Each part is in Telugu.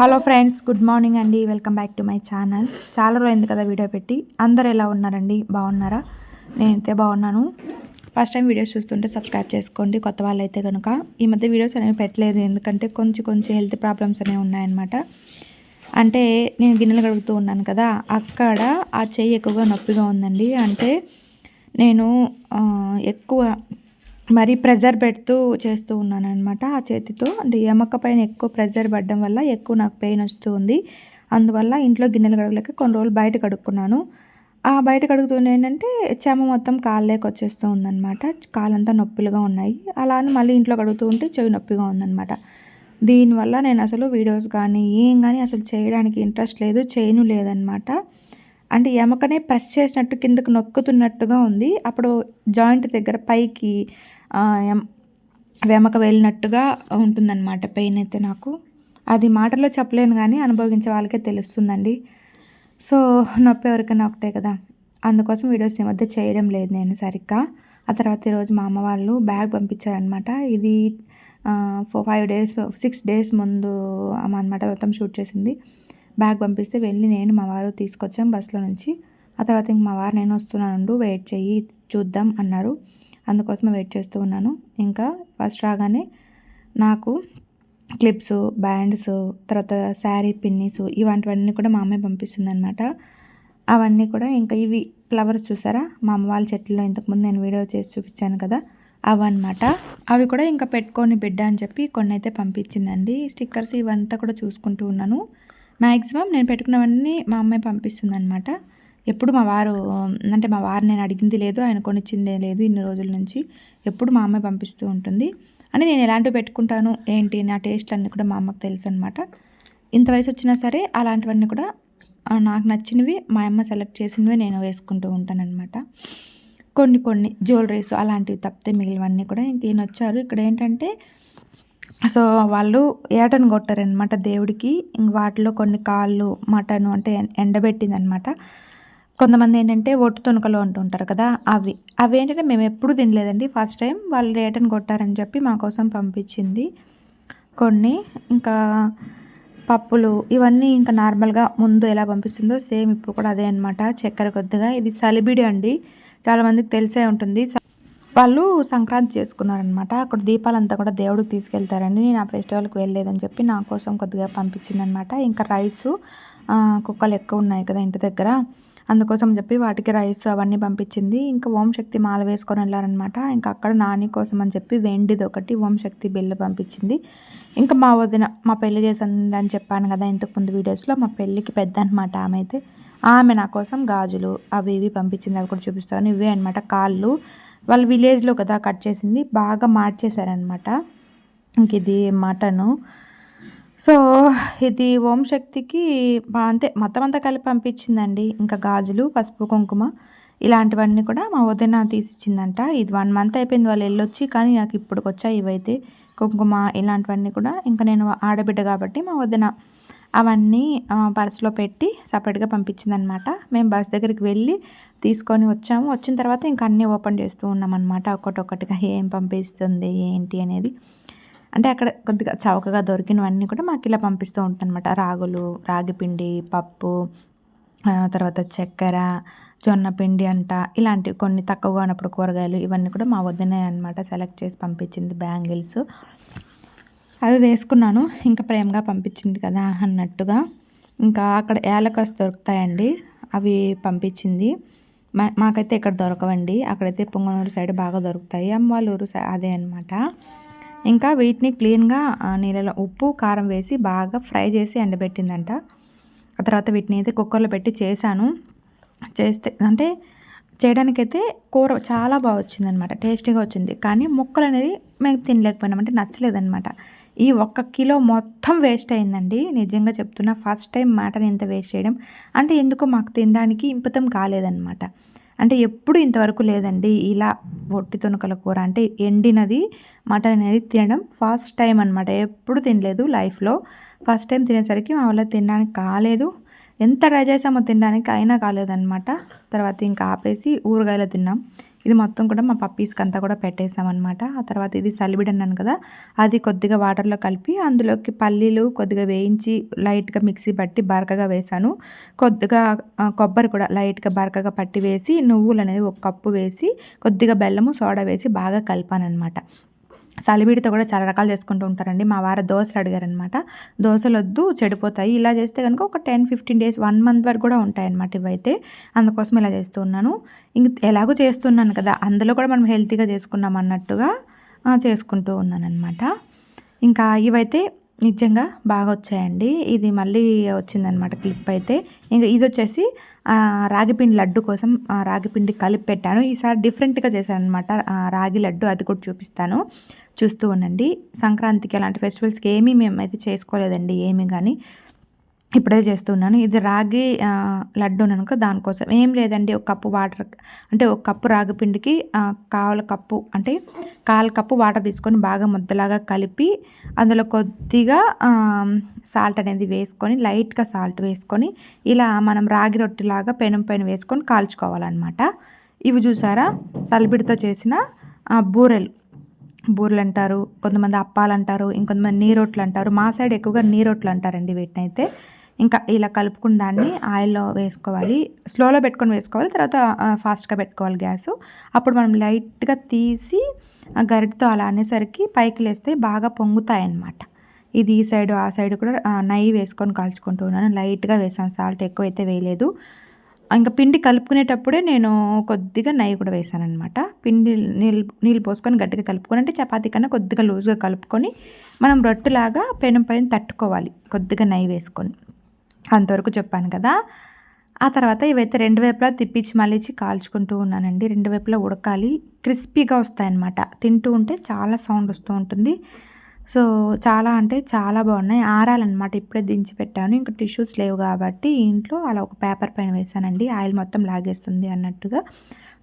హలో ఫ్రెండ్స్ గుడ్ మార్నింగ్ అండి. Welcome back to my channel చాలా రోజులైంది కదా వీడియో పెట్టి. అందరు ఎలా ఉన్నారండి? బాగున్నారా? నేనైతే బాగున్నాను. ఫస్ట్ టైం వీడియోస్ చూస్తుంటే సబ్స్క్రైబ్ చేసుకోండి. కొత్త వాళ్ళు అయితే కనుక ఈ మధ్య వీడియోస్ అనేవి పెట్టలేదు. ఎందుకంటే కొంచెం కొంచెం హెల్త్ ప్రాబ్లమ్స్ అనేవి ఉన్నాయన్నమాట. అంటే నేను గిన్నెలు కడుగుతూ ఉన్నాను కదా. అక్కడ ఆ చెయ్యి ఎక్కువగా నొప్పిగా ఉందండి. అంటే నేను ఎక్కువ మరి ప్రెజర్ పెడుతూ చేస్తూ ఉన్నాను అనమాట ఆ చేతితో. అంటే ఎమక పైన ఎక్కువ ప్రెజర్ పడడం వల్ల ఎక్కువ నాకు పెయిన్ వస్తూ ఉంది. అందువల్ల ఇంట్లో గిన్నెలు కడగలేక కొన్ని రోజులు బయట కడుక్కున్నాను. ఆ బయట కడుగుతుంది ఏంటంటే చెమ మొత్తం కాళ్ళకి వచ్చేస్తూ ఉందన్నమాట. కాళ్ళంతా నొప్పులుగా ఉన్నాయి. అలా అని మళ్ళీ ఇంట్లో కడుగుతూ ఉంటే చెవి నొప్పిగా ఉందన్నమాట. దీనివల్ల నేను అసలు వీడియోస్ కానీ ఏం కానీ అసలు చేయడానికి ఇంట్రెస్ట్ లేదు చేయను లేదనమాట అంటే ఎమకనే ప్రెస్ చేసినట్టు కిందకు నొక్కుతున్నట్టుగా ఉంది. అప్పుడు జాయింట్ దగ్గర పైకి ఎం- వెమక వెళ్ళినట్టుగా ఉంటుందన్నమాట పెయిన్ అయితే నాకు. అది మాటల్లో చెప్పలేను కానీ అనుభవించే వాళ్ళకే తెలుస్తుందండి. సో నొప్పి ఎవరికైనా ఒకటే కదా. అందుకోసం వీడియోస్ ఈ మధ్య చేయడం లేదు నేను సరిగ్గా. ఆ తర్వాత ఈరోజు మా అమ్మ వాళ్ళు బ్యాగ్ పంపించారనమాట ఇది four five days six days ముందు అమ్మ అనమాట మొత్తం షూట్ చేసింది. బ్యాగ్ పంపిస్తే వెళ్ళి నేను మా వారు తీసుకొచ్చాం బస్సులో నుంచి. ఆ తర్వాత ఇంక మా వారు నేను వస్తున్నాను వెయిట్ చెయ్యి చూద్దాం అన్నారు. అందుకోసం వెయిట్ చేస్తూ ఉన్నాను. ఇంకా ఫస్ట్ రాగానే నాకు క్లిప్స్ బ్యాండ్స్ తర్వాత శారీ పిన్నీస్ ఇలాంటివన్నీ కూడా మా అమ్మే పంపిస్తుందన్నమాట. అవన్నీ కూడా ఇంకా ఇవి ఫ్లవర్స్ చూసారా? మా అమ్మ వాళ్ళ చెట్లలో ఇంతకుముందు నేను వీడియో చేసి చూపించాను కదా అవన్నమాట. అవి కూడా ఇంకా పెట్టుకొని బిడ్డ అని చెప్పి కొన్ని అయితే పంపించిందండి. స్టిక్కర్స్ ఇవంతా కూడా చూసుకుంటూ ఉన్నాను. మ్యాక్సిమం నేను పెట్టుకున్నవన్నీ మా అమ్మాయి పంపిస్తుంది అనమాట ఎప్పుడు మా వారు అంటే మా వారు నేను అడిగింది లేదు ఆయన కొనిచ్చిందే లేదు ఇన్ని రోజుల నుంచి ఎప్పుడు మా అమ్మాయి పంపిస్తూ ఉంటుంది. అని నేను ఎలాంటివి పెట్టుకుంటాను ఏంటి నా టేస్ట్ అన్నీ కూడా మా అమ్మకు తెలుసు అనమాట ఇంత వయసు వచ్చినా సరే అలాంటివన్నీ కూడా నాకు నచ్చినవి మా అమ్మ సెలెక్ట్ చేసినవి నేను వేసుకుంటూ ఉంటానన్నమాట. కొన్ని కొన్ని జ్యువెలరీస్ అలాంటివి తప్పితే మిగిలినవన్నీ కూడా ఇంక వచ్చారు ఇక్కడ ఏంటంటే సో వాళ్ళు ఏటను కొట్టారనమాట దేవుడికి. వాటిలో కొన్ని కాళ్ళు మటన్ అంటే ఎం- ఎండబెట్టింది అనమాట కొంతమంది ఏంటంటే ఒట్టు తునకలు అంటుంటారు కదా అవి. అవి ఏంటంటే మేము ఎప్పుడు తినలేదండి. ఫస్ట్ టైం వాళ్ళు ఏటను కొట్టారని చెప్పి మా కోసం పంపించింది. కొన్ని ఇంకా పప్పులు ఇవన్నీ ఇంకా నార్మల్గా ముందు ఎలా పంపిస్తుందో సేమ్ ఇప్పుడు కూడా అదే అనమాట చక్కెర కొద్దిగా. ఇది సలిబిడి అండి. చాలామందికి తెలిసే ఉంటుంది. వాళ్ళు సంక్రాంతి చేసుకున్నారనమాట అక్కడ దీపాలంతా కూడా దేవుడికి తీసుకెళ్తారండి నేను ఆ ఫెస్టివల్కి వెళ్ళలేదని చెప్పి నా కోసం కొద్దిగా పంపించిందనమాట ఇంకా రైసు కుక్కలు ఎక్కువ ఉన్నాయి కదా ఇంటి దగ్గర. అందుకోసం చెప్పి వాటికి రైస్ అవన్నీ పంపించింది. ఇంకా ఓం శక్తి మాల వేసుకొని వెళ్ళారనమాట ఇంకా అక్కడ నాని కోసం అని చెప్పి వెండిది ఒకటి ఓం శక్తి బిల్లు పంపించింది. ఇంకా మా వదిన మా పెళ్ళి చేసిందని చెప్పాను కదా ఇంతకు ముందు వీడియోస్లో మా పెళ్ళికి పెద్ద అనమాట ఆమె అయితే. ఆమె నా కోసం గాజులు అవి ఇవి పంపించింది. అవి కూడా చూపిస్తాను. ఇవే అనమాట కాళ్ళు వాళ్ళ విలేజ్లో కదా కట్ చేసింది బాగా మార్చేశారనమాట ఇంక ఇది మటను. సో ఇది ఓం శక్తికి అంతే మొత్తం అంతా కలిపి పంపించిందండి. ఇంకా గాజులు పసుపు కుంకుమ ఇలాంటివన్నీ కూడా మా వదిన తీసిచ్చిందంట. ఇది వన్ మంత్ అయిపోయింది వాళ్ళు వెళ్ళొచ్చి కానీ నాకు ఇప్పటికి వచ్చాయి ఇవైతే. కుంకుమ ఇలాంటివన్నీ కూడా ఇంకా నేను ఆడబిడ్డ కాబట్టి మా వదిన అవన్నీ పర్సులో పెట్టి సపరేట్గా పంపించిందనమాట. మేము బస్ దగ్గరికి వెళ్ళి తీసుకొని వచ్చాము. వచ్చిన తర్వాత ఇంకా అన్నీ ఓపెన్ చేస్తూ ఉన్నామన్నమాట అనమాట ఏం పంపిస్తుంది ఏంటి అనేది. అంటే అక్కడ కొద్దిగా చౌకగా దొరికినవన్నీ కూడా మాకు ఇలా పంపిస్తూ ఉంటానమాట రాగులు రాగి పిండి పప్పు తర్వాత చక్కెర జొన్న పిండి అంట. ఇలాంటివి కొన్ని తక్కువగా ఉన్నప్పుడు కూరగాయలు ఇవన్నీ కూడా మా వద్దనే అనమాట సెలెక్ట్ చేసి పంపించింది బ్యాంగిల్స్. అవి వేసుకున్నాను. ఇంకా ప్రేమగా పంపించింది కదా అన్నట్టుగా. ఇంకా అక్కడ ఏలకస్ దొరుకుతాయండి. అవి పంపించింది. మా మాకైతే ఇక్కడ దొరకవండి. అక్కడైతే పొంగనూరు సైడ్ బాగా దొరుకుతాయి. అమ్మవాళ్ళూరు అదే అనమాట ఇంకా వీటిని క్లీన్గా ఆ, నీళ్ళలో ఉప్పు కారం వేసి బాగా ఫ్రై చేసి ఎండబెట్టిందంట. ఆ తర్వాత వీటిని అయితే కుక్కర్లో పెట్టి చేశాను. చేస్తే అంటే చేయడానికైతే కూర చాలా బాగా వచ్చిందనమాట టేస్టీగా వచ్చింది. కానీ ముక్కలు అనేది మేము తినలేకపోయినామంటే నచ్చలేదనమాట నచ్చలేదన్నమాట. ఈ ఒక్క కిలో మొత్తం వేస్ట్ అయిందండి. నిజంగా చెప్తున్నా ఫస్ట్ టైం మటన్ ఇంత వేస్ట్ చేయడం. అంటే ఎందుకో మాకు తినడానికి ఇంపతం కాలేదన్నమాట. అంటే ఎప్పుడు ఇంతవరకు లేదండి ఇలా ఒట్టి తునకల కూర. అంటే ఎండినది మటన్ అనేది తినడం ఫస్ట్ టైం అనమాట ఎప్పుడు తినలేదు లైఫ్లో ఫస్ట్ టైం తినేసరికి మా వల్ల తినడానికి కాలేదు. ఎంత ట్రై చేసామో తినడానికి అయినా కాలేదన్నమాట. తర్వాత ఇంకా ఆపేసి ఊరగాయలు తిన్నాం. ఇది మొత్తం కూడా మా పప్పీస్కి అంతా కూడా పెట్టేసామన్నమాట ఆ తర్వాత ఇది సలిబిడి అన్నాను కదా అది కొద్దిగా వాటర్లో కలిపి అందులోకి పల్లీలు కొద్దిగా వేయించి లైట్గా మిక్సీ పట్టి బరకగా వేసాను కొద్దిగా కొబ్బరి కూడా లైట్గా బరకగా పట్టి వేసి నువ్వులు అనేది ఒక కప్పు వేసి కొద్దిగా బెల్లము సోడా వేసి బాగా కలిపాను అనమాట సలిబిడితో కూడా చాలా రకాలు చేసుకుంటూ ఉంటారండి. మా వారు దోశలు అడిగారనమాట దోశలు వద్దు చెడిపోతాయి. ఇలా చేస్తే కనుక ఒక ten fifteen days one month వరకు కూడా ఉంటాయన్నమాట ఇవైతే. అందుకోసం ఇలా చేస్తూ ఉన్నాను. ఇంక ఎలాగో చేస్తున్నాను కదా అందులో కూడా మనం హెల్తీగా చేసుకున్నాం అన్నట్టుగా చేసుకుంటూ ఉన్నాను అనమాట ఇంకా ఇవైతే నిజంగా బాగా వచ్చాయండి. ఇది మళ్ళీ వచ్చిందనమాట క్లిప్ అయితే. ఇంకా ఇది వచ్చేసి రాగిపిండి లడ్డు కోసం ఆ, రాగిపిండి కలిపి పెట్టాను. ఈసారి డిఫరెంట్గా చేశాను అనమాట రాగి లడ్డు అది కూడా చూపిస్తాను. చూస్తూ ఉండండి. సంక్రాంతికి అలాంటి ఫెస్టివల్స్కి ఏమీ మేమైతే చేసుకోలేదండి ఏమీ కానీ ఇప్పుడే చేస్తున్నాను. ఇది రాగి లడ్డు అనుకో దానికోసం. ఏం లేదండి ఒక కప్పు వాటర్ అంటే ఒక కప్పు రాగి పిండికి కావాల కప్పు అంటే కాల కప్పు వాటర్ తీసుకొని బాగా ముద్దలాగా కలిపి అందులో కొద్దిగా సాల్ట్ అనేది వేసుకొని లైట్గా సాల్ట్ వేసుకొని ఇలా మనం రాగి రొట్టెలాగా పెనం పైన వేసుకొని కాల్చుకోవాలన్నమాట. ఇవి చూసారా? సలిబిడితో చేసిన బూరెలు బూరెలు. అంటారు కొంతమంది అప్పాలు అంటారు ఇంకొంతమంది నీరొట్లు అంటారు మా సైడ్ ఎక్కువగా నీరొట్లు అంటారండి వీటిని అయితే ఇంకా ఇలా కలుపుకున్న దాన్ని ఆయిల్లో వేసుకోవాలి. స్లోలో పెట్టుకొని వేసుకోవాలి. తర్వాత ఫాస్ట్గా పెట్టుకోవాలి గ్యాస్. అప్పుడు మనం లైట్గా తీసి గరిటతో అలా అనేసరికి పైకి లేస్తే బాగా పొంగుతాయి అన్నమాట ఇది ఈ సైడ్ ఆ సైడ్ కూడా నెయ్యి వేసుకొని కాల్చుకుంటూ ఉన్నాను. లైట్గా వేసాను. సాల్ట్ ఎక్కువ అయితే వేయలేదు. ఇంకా పిండి కలుపుకునేటప్పుడే నేను కొద్దిగా నెయ్యి కూడా వేసాను అనమాట పిండి నీళ్ళు నీళ్ళు పోసుకొని గట్టిగా కలుపుకొని అంటే చపాతీ కన్నా కొద్దిగా లూజ్గా కలుపుకొని మనం రొట్టెలాగా పెనం పైన తట్టుకోవాలి. కొద్దిగా నెయ్యి వేసుకొని. అంతవరకు చెప్పాను కదా. ఆ తర్వాత ఇవైతే రెండు వైపులా తిప్పించి మళ్ళీ కాల్చుకుంటూ ఉన్నానండి. రెండు వైపులా ఉడకాలి. క్రిస్పీగా వస్తాయన్నమాట. తింటూ ఉంటే చాలా సౌండ్ వస్తూ ఉంటుంది. సో చాలా అంటే చాలా బాగున్నాయి. ఆరాలన్నమాట. ఇప్పుడే దించి పెట్టాను. ఇంకా టిష్యూస్ లేవు కాబట్టి ఇంట్లో అలా ఒక పేపర్ పైన వేసానండి ఆయిల్ మొత్తం లాగేస్తుంది అన్నట్టుగా.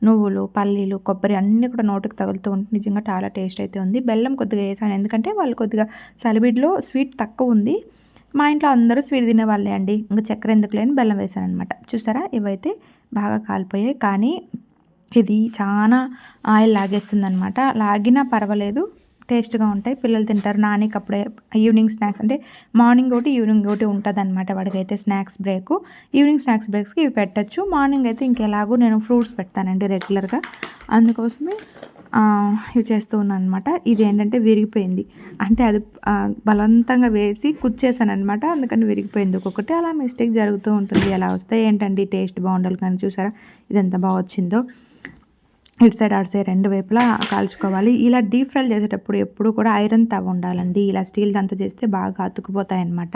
నువ్వులు పల్లీలు కొబ్బరి అన్నీ కూడా నోటికి తగులుతూ ఉంటే నిజంగా చాలా టేస్ట్ అయితే ఉంది. బెల్లం కొద్దిగా వేసాను. ఎందుకంటే వాళ్ళు కొద్దిగా సలిబిడ్లో స్వీట్ తక్కువ ఉంది. మా ఇంట్లో అందరూ స్వీట్ తినేవాళ్ళే అండి. ఇంకా చక్కెర ఎందుకు లేని బెల్లం వేసాను అనమాట చూసారా? ఇవైతే బాగా కాలిపోయాయి. కానీ ఇది చాలా ఆయిల్ లాగేస్తుంది అనమాట లాగినా పర్వాలేదు. టేస్ట్గా ఉంటాయి. పిల్లలు తింటారు. నానికి అప్పుడే ఈవినింగ్ స్నాక్స్ అంటే మార్నింగ్ ఒకటి ఈవినింగ్ ఒకటి ఉంటుంది అనమాట వాడికైతే స్నాక్స్ బ్రేక్. ఈవినింగ్ స్నాక్స్ బ్రేక్స్కి ఇవి పెట్టచ్చు. మార్నింగ్ అయితే ఇంకెలాగో నేను ఫ్రూట్స్ పెడతానండి రెగ్యులర్గా. అందుకోసమే ఇవి చేస్తూ ఉన్నాను అనమాట ఇది ఏంటంటే విరిగిపోయింది. అంటే అది బలవంతంగా వేసి కుచ్చేసాను అనమాట అందుకని విరిగిపోయింది ఒక్కొక్కటి. అలా మిస్టేక్ జరుగుతూ ఉంటుంది. ఎలా వస్తాయి? ఏంటండి టేస్ట్ బాగుండాలి కానీ చూసారా? ఇది ఎంత బాగా వచ్చిందో. ఇటు సైడ్ అటు సైడ్ రెండు వైపులా కాల్చుకోవాలి. ఇలా డీప్ ఫ్రై చేసేటప్పుడు ఎప్పుడు కూడా ఐరన్ తవ్వ ఉండాలండి. ఇలా స్టీల్ దాంతో చేస్తే బాగా అతుకుపోతాయి అనమాట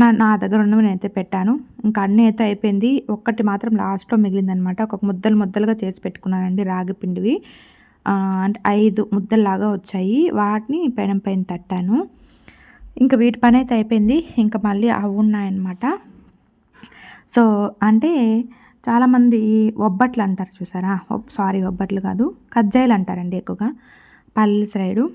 నా నా దగ్గర ఉన్నవి నేనైతే పెట్టాను. ఇంకా అన్నీ అయితే అయిపోయింది. ఒక్కటి మాత్రం లాస్ట్లో మిగిలిందనమాట ఒక ముద్దలు ముద్దలుగా చేసి పెట్టుకున్నానండి రాగి పిండివి. అంటే ఐదు ముద్దల్లాగా వచ్చాయి. వాటిని పైన పైన తట్టాను. ఇంకా వీటి పని అయితే అయిపోయింది. ఇంకా మళ్ళీ అవి ఉన్నాయన్నమాట. సో అంటే చాలామంది ఒబ్బట్లు అంటారు చూసారా సారీ ఒబ్బట్లు కాదు కజ్జాయిలు అంటారండి ఎక్కువగా. పల్లి సైడు.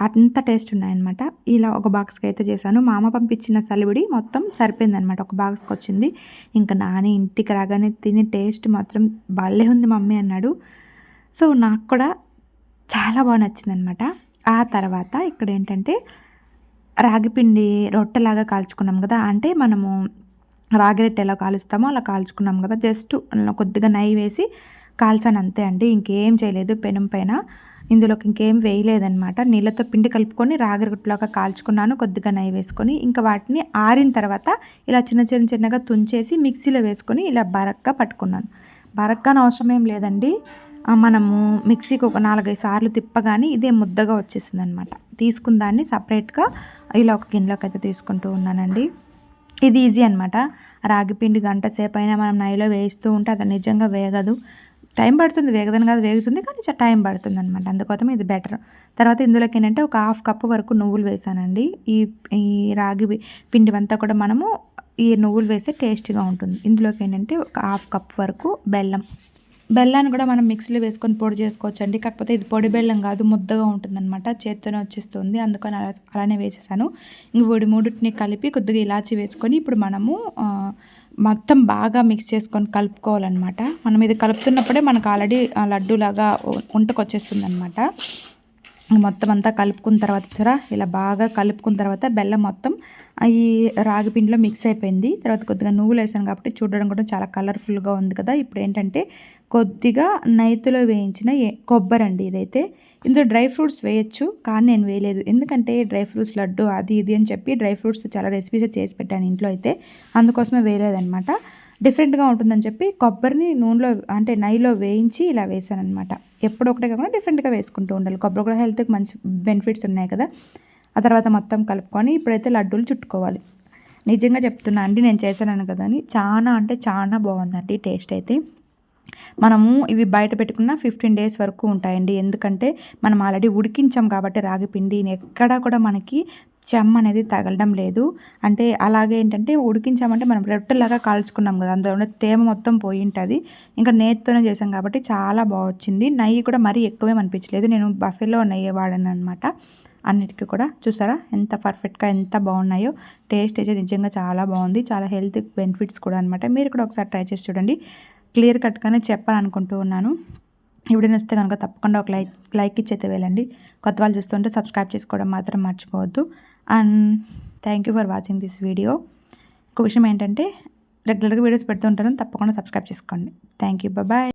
అంత టేస్ట్ ఉన్నాయన్నమాట. ఇలా ఒక బాక్స్కి అయితే చేశాను. మా అమ్మ పంపించిన సలివిడి మొత్తం సరిపోయిందనమాట ఒక బాక్స్కి వచ్చింది. ఇంకా నాని ఇంటికి రాగానే తిని టేస్ట్ మాత్రం భలే ఉంది మమ్మీ అన్నాడు. సో నాకు కూడా చాలా బాగా నచ్చిందనమాట ఆ తర్వాత ఇక్కడ ఏంటంటే రాగిపిండి రొట్టెలాగా కాల్చుకున్నాం కదా. అంటే మనము రాగి ఎలా కాలుస్తామో అలా కాల్చుకున్నాం కదా. జస్ట్ కొద్దిగా నెయ్యి వేసి కాల్చాను అంతే అండి. ఇంకేం చేయలేదు పెనం పైన. ఇందులోకి ఇంకేం వేయలేదనమాట నీళ్ళతో పిండి కలుపుకొని రాగి కాల్చుకున్నాను. కొద్దిగా నెయ్యి వేసుకొని ఇంకా వాటిని ఆరిన తర్వాత ఇలా చిన్న చిన్న చిన్నగా తుంచేసి మిక్సీలో వేసుకొని ఇలా బరక్గా పట్టుకున్నాను. బరక్కన అవసరం ఏం లేదండి. మనము మిక్సీకి ఒక నాలుగైదు సార్లు తిప్పగానే ఇదే ముద్దగా వచ్చేసింది అనమాట తీసుకున్న దాన్ని సపరేట్గా ఇలా ఒక గిన్నెలోకి అయితే తీసుకుంటూ ఉన్నానండి. ఇది ఈజీ అనమాట రాగి పిండి గంట సేపు అయినా మనం నైలో వేయిస్తూ ఉంటే అది నిజంగా వేగదు. టైం పడుతుంది వేగదని కాదు వేగుతుంది కానీ చ- టైం పడుతుంది అనమాట అందుకోసం ఇది బెటర్ తర్వాత ఇందులోకి ఏంటంటే ఒక హాఫ్ కప్ వరకు నువ్వులు వేసానండి. ఈ ఈ రాగి పిండి అంతా కూడా మనము ఈ నువ్వులు వేస్తే టేస్టీగా ఉంటుంది. ఇందులోకి ఏంటంటే ఒక హాఫ్ కప్ వరకు బెల్లం. బెల్లాన్ని కూడా మనం మిక్సీలో వేసుకొని పొడి చేసుకోవచ్చు అండి కాకపోతే ఇది పొడి బెల్లం కాదు ముద్దగా ఉంటుందన్నమాట. చేత్తోనే వచ్చేస్తుంది. అందుకని అలా అలానే వేసేసాను. ఇంక వీడి మూడింటిని కలిపి కొద్దిగా ఇలాచి వేసుకొని ఇప్పుడు మనము మొత్తం బాగా మిక్స్ చేసుకొని కలుపుకోవాలన్నమాట. మనం ఇది కలుపుతున్నప్పుడే మనకు ఆల్రెడీ లడ్డూలాగా వంటకొచ్చేస్తుంది అనమాట మొత్తం అంతా కలుపుకున్న తర్వాత చూసారా? ఇలా బాగా కలుపుకున్న తర్వాత బెల్లం మొత్తం ఈ రాగి పిండిలో మిక్స్ అయిపోయింది. తర్వాత కొద్దిగా నువ్వులు వేసాను కాబట్టి చూడడం కూడా చాలా కలర్ఫుల్గా ఉంది కదా. ఇప్పుడు ఏంటంటే కొద్దిగా నైతులో వేయించిన కొబ్బరి అండి ఇదైతే. ఇందులో డ్రై ఫ్రూట్స్ వేయచ్చు కానీ నేను వేయలేదు. ఎందుకంటే డ్రై ఫ్రూట్స్ లడ్డు అది ఇది అని చెప్పి డ్రై ఫ్రూట్స్ చాలా రెసిపీస్ చేసి పెట్టాను ఇంట్లో అయితే. అందుకోసమే వేయలేదనమాట డిఫరెంట్గా ఉంటుందని చెప్పి కొబ్బరిని నూనెలో అంటే నైలో వేయించి ఇలా వేసాను అనమాట ఎప్పుడు ఒకటే కాకుండా డిఫరెంట్గా వేసుకుంటూ ఉండాలి. కొబ్బరి కూడా హెల్త్కి మంచి బెనిఫిట్స్ ఉన్నాయి కదా. ఆ తర్వాత మొత్తం కలుపుకొని ఇప్పుడైతే లడ్డూలు చుట్టుకోవాలి. నిజంగా చెప్తున్నా అండి నేను చేశాను కదా అని. చాలా అంటే చాలా బాగుందండి టేస్ట్ అయితే. మనము ఇవి బయట పెట్టుకున్న ఫిఫ్టీన్ డేస్ వరకు ఉంటాయండి. ఎందుకంటే మనం ఆల్రెడీ ఉడికించాం కాబట్టి రాగి పిండి ఎక్కడా కూడా మనకి చెమ్మ అనేది తగలడం లేదు. అంటే అలాగే ఏంటంటే ఉడికించామంటే మనం రొట్టెలాగా కాల్చుకున్నాం కదా అందులో తేమ మొత్తం పోయి ఉంటుంది. ఇంకా నేతితోనే చేసాం కాబట్టి చాలా బాగా వచ్చింది. నెయ్యి కూడా మరీ ఎక్కువేం అనిపించలేదు. నేను బఫెలో నెయ్యి వాడాను అనమాట అన్నిటికీ కూడా చూసారా? ఎంత పర్ఫెక్ట్గా ఎంత బాగున్నాయో. టేస్ట్ అయితే నిజంగా చాలా బాగుంది. చాలా హెల్త్ బెనిఫిట్స్ కూడా అనమాట మీరు కూడా ఒకసారి ట్రై చేసి చూడండి. క్లియర్ కట్గానే చెప్పాలనుకుంటూ ఉన్నాను. వీడియో వస్తే కనుక తప్పకుండా ఒక లైక్ లైక్ ఇచ్చి వెళ్ళండి. కొత్త వాళ్ళు చూస్తుంటే సబ్స్క్రైబ్ చేసుకోవడం మాత్రం మర్చిపోవద్దు. And thank you for watching this video ఒక విషయం ఏంటంటే రెగ్యులర్గా వీడియోస్ పెడుతూ ఉంటాను. తప్పకుండా సబ్స్క్రైబ్ చేసుకోండి. Thank you bye